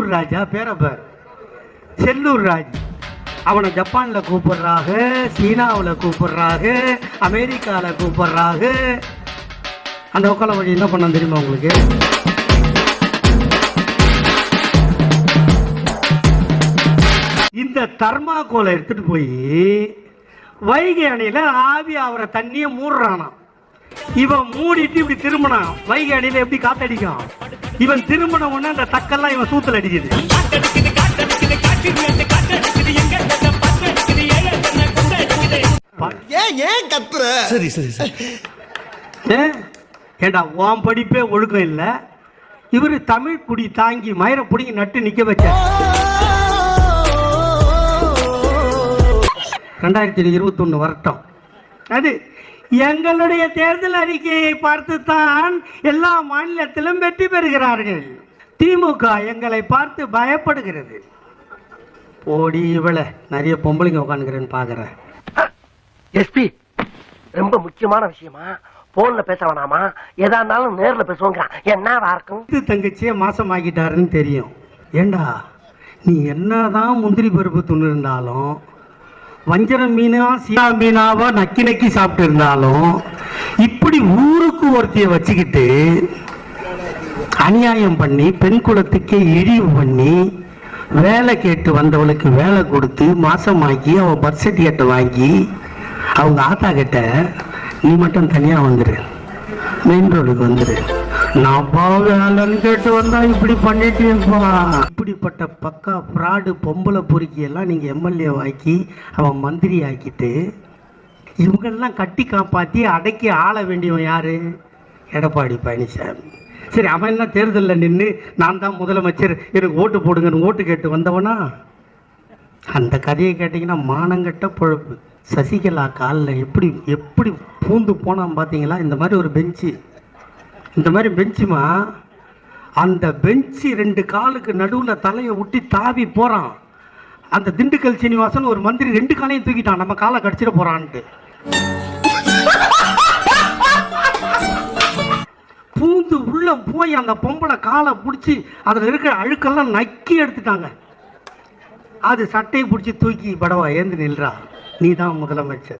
செல்லூர் ராஜா பேரப்பார் செல்லூர் ராஜ். அவனை ஜப்பானில் கூப்பிடுறாங்க சீனாவில் கூப்பிடுறாங்க அமெரிக்காவில் கூப்பிடுறாங்க அந்த உக்கால வழி என்ன பண்ண தெரியுமா உங்களுக்கு? இந்த தர்மாக்கோலை எடுத்துட்டு போய் வைகை அணையில ஆவி அவரை தண்ணியை மூடுறானாம். இவன் மூடிட்டு இப்படி திரும்பினான். வைகை அணையில எப்படி காத்தடிக்கும்? இவன் திரும்பின உடனே அந்த தக்கெல்லாம் இவன் சூத்துல அடிக்குது. ஏன் ஏன் கத்துற? சரி சரி சரி. ஏ? ஏண்டா உன் படிப்பே ஒழுக்கம் இல்லை. இவர் தமிழ் குடி தாங்கி மயிரை பிடிங்கி நட்டு நிற்க வச்சார் ரெண்டாயிரத்தி இருபத்தொன்று வரட்டும் அது எங்களுடைய தேர்தல் அறிக்கையை பார்த்து தான் எல்லா மாநிலத்திலும் வெற்றி பெறுகிறார்கள். திமுக எங்களை பார்த்து பயப்படுகிறது. ஓடி இவளை நிறைய பொம்பளைங்க உட்காந்துக்கிறேன்னு பார்க்குறேன் எஸ்பி ரொம்ப முக்கியமான விஷயமா? போன்ல பேச வேணாமா? எதா இருந்தாலும் நேர்ல பேசுவோங்க என்னவா இருக்கும் இது தங்கச்சியை மாசமாக்கிட்டாருன்னு தெரியும். ஏண்டா நீ என்னதான் முந்திரி பருப்பு துண்ணு இருந்தாலும் வஞ்சர மீனா சீனா மீனாவா நக்கி நக்கி சாப்பிட்டு இருந்தாலும் இப்படி ஊருக்கு ஒருத்திய வச்சுக்கிட்டு அநியாயம் பண்ணி பெண் குலத்துக்கே இழிவு பண்ணி வேலை கேட்டு வந்தவளுக்கு வேலை கொடுத்து மாசமாக்கி அவ பர்த் சர்டிஃபிகேட்டை வாங்கி அவங்க ஆத்தா கிட்ட நீ மட்டும் தனியா வந்துரு. மெயின் ரோடுக்கு வந்துரு. நான் வேலைன்னு கேட்டு வந்தா இப்படி பண்ணிட்டேப்பா இப்படிப்பட்ட பக்கா ஃப்ராடு பொம்பளை பொறுக்கியெல்லாம் நீங்கள் எம்எல்ஏ ஆக்கி அவன் மந்திரி ஆக்கிட்டு இவங்கெல்லாம் கட்டி காப்பாற்றி அடக்கி ஆள வேண்டியவன் யார்? எடப்பாடி பழனிசாமி. சரி அவன் எல்லாம் தேர்தலில் நின்று நான் தான் முதலமைச்சர் எனக்கு ஓட்டு போடுங்கன்னு ஓட்டு கேட்டு வந்தவனா? அந்த கதையை கேட்டிங்கன்னா மானங்கட்ட பொழப்பு. சசிகலா காலில் எப்படி எப்படி பூந்து போனான் பார்த்தீங்களா இந்த மாதிரி ஒரு பெஞ்சு. இந்த மாதிரி பெஞ்சுமா? அந்த பெஞ்சு ரெண்டு காலுக்கு நடுவில் தலையை ஒட்டி தாவி போகிறான் அந்த திண்டுக்கல் சீனிவாசன் ஒரு மந்திரி ரெண்டு காலையும் தூக்கிட்டான். நம்ம காலை கடிச்சிட போகிறான்ட்டு பூந்து உள்ள போய் அந்த பொம்பளை காலை பிடிச்சி அதில் இருக்கிற அழுக்கெல்லாம் நக்கி எடுத்துட்டாங்க. அது சட்டையை பிடிச்சி தூக்கி படவா ஏந்து நில்றா. நீ தான் முதலமைச்சர்.